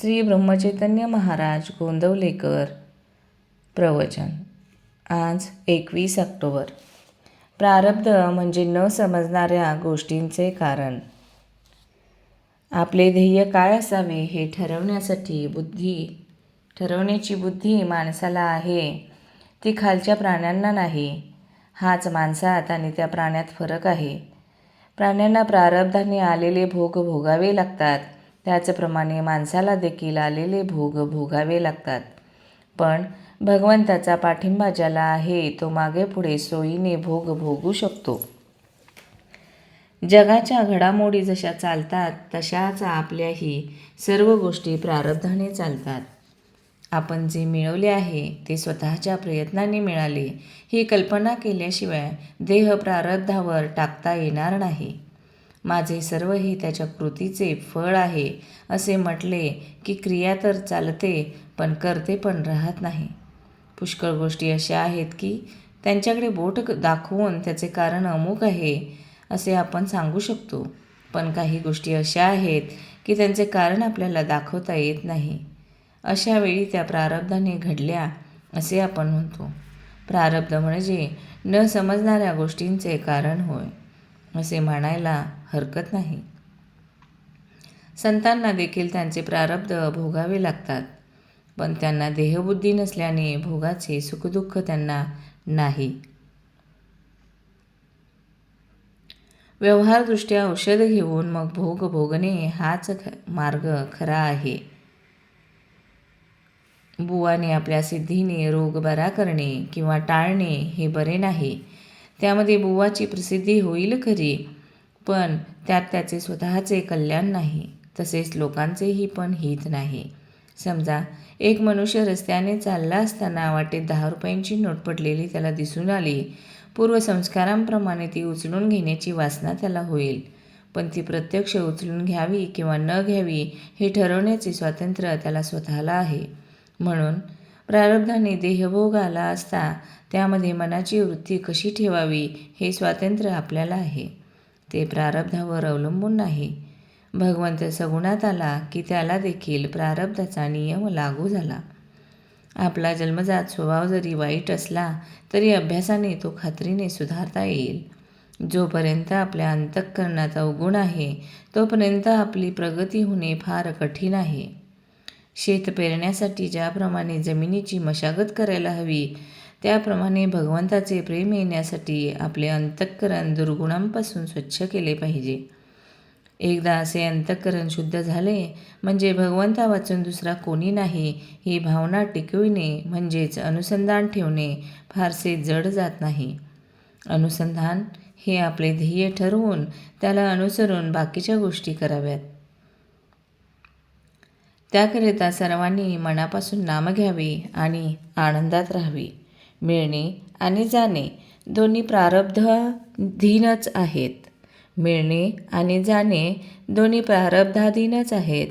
श्री ब्रह्मचैतन्य महाराज गोंदवलेकर. प्रवचन. आज एकवीस ऑक्टोबर. प्रारब्ध म्हणजे न समजणाऱ्या गोष्टींचे कारण. आपले ध्येय काय असावे हे ठरवण्यासाठी बुद्धी ठरवण्याची बुद्धी माणसाला आहे. ती खालच्या प्राण्यांना नाही. हाच माणसात आणि त्या प्राण्यात फरक आहे. प्राण्यांना प्रारब्धाने आलेले भोग भोगावे लागतात. त्याचप्रमाणे माणसाला देखील आलेले भोग भोगावे लागतात. पण भगवंताचा पाठिंबा ज्याला आहे तो मागे पुढे सोयीने भोग भोगू शकतो. जगाच्या घडामोडी जशा चालतात तशाच आपल्याही सर्व गोष्टी प्रारब्धाने चालतात. आपण जे मिळवले आहे ते स्वतःच्या प्रयत्नाने मिळाले ही कल्पना केल्याशिवाय देह प्रारब्धावर टाकता येणार नाही. माझे सर्व हे त्याच्या कृतीचे फळ आहे असे म्हटले की क्रिया तर चालते पण करते पण राहत नाही. पुष्कळ गोष्टी अशा आहेत की त्यांच्याकडे बोट दाखवून त्याचे कारण अमुक आहे असे आपण सांगू शकतो. पण काही गोष्टी अशा आहेत की त्यांचे कारण आपल्याला दाखवता येत नाही. अशा वेळी त्या प्रारब्धाने घडल्या असे आपण म्हणतो. प्रारब्ध म्हणजे न समजणाऱ्या गोष्टींचे कारण होय. असे म्हणायला हरकत नाही. संतांना देखील त्यांचे प्रारब्ध भोगावे लागतात पण त्यांना देहबुद्धी नसल्याने भोगाचे सुखदुःख त्यांना नाही. व्यवहारदृष्ट्या औषध घेऊन मग भोग भोगणे हाच मार्ग खरा आहे. बुवाने आपल्या सिद्धीने रोग बरा करणे किंवा टाळणे हे बरे नाही. त्यामध्ये बुवाची प्रसिद्धी होईल खरी पण त्यात त्याचे स्वतःचे कल्याण नाही तसेच लोकांचेही पण हित नाही. समजा एक मनुष्य रस्त्याने चालला असताना वाटेत दहा रुपयांची नोट पडलेली त्याला दिसून आली. पूर्वसंस्कारांप्रमाणे ती उचलून घेण्याची वासना त्याला होईल. पण ती प्रत्यक्ष उचलून घ्यावी किंवा न घ्यावी हे ठरवण्याचे स्वातंत्र्य त्याला स्वतःला आहे. म्हणून प्रारब्धाने देहभोग आला असता त्यामध्ये मनाची वृत्ती कशी ठेवावी हे स्वातंत्र्य आपल्याला आहे. ते प्रारब्धावर अवलंबून नाही. भगवंत सगुणात आला की त्याला देखील प्रारब्धाचा नियम लागू झाला. आपला जन्मजात स्वभाव जरी वाईट असला तरी अभ्यासाने तो खात्रीने सुधारता येईल. जोपर्यंत आपल्या अंतःकरणाचा अवगुण आहे तोपर्यंत आपली प्रगती होणे फार कठीण आहे. शेत पेरण्यासाठी ज्याप्रमाणे जमिनीची मशागत करायला हवी त्याप्रमाणे भगवंताचे प्रेम येण्यासाठी आपले अंतःकरण दुर्गुणांपासून स्वच्छ केले पाहिजे. एकदा असे अंतःकरण शुद्ध झाले म्हणजे भगवंता वाचून दुसरा कोणी नाही ही भावना टिकविणे म्हणजेच अनुसंधान ठेवणे फारसे जड जात नाही. अनुसंधान हे आपले ध्येय ठरवून त्याला अनुसरून बाकीच्या गोष्टी कराव्यात. त्याकरिता सर्वांनी मनापासून नाम घ्यावे आणि आनंदात राहावे. मिळणे आणि जाणे दोन्ही प्रारब्धाधीनच आहेत. मिळणे आणि जाणे दोन्ही प्रारब्धाधीनच आहेत.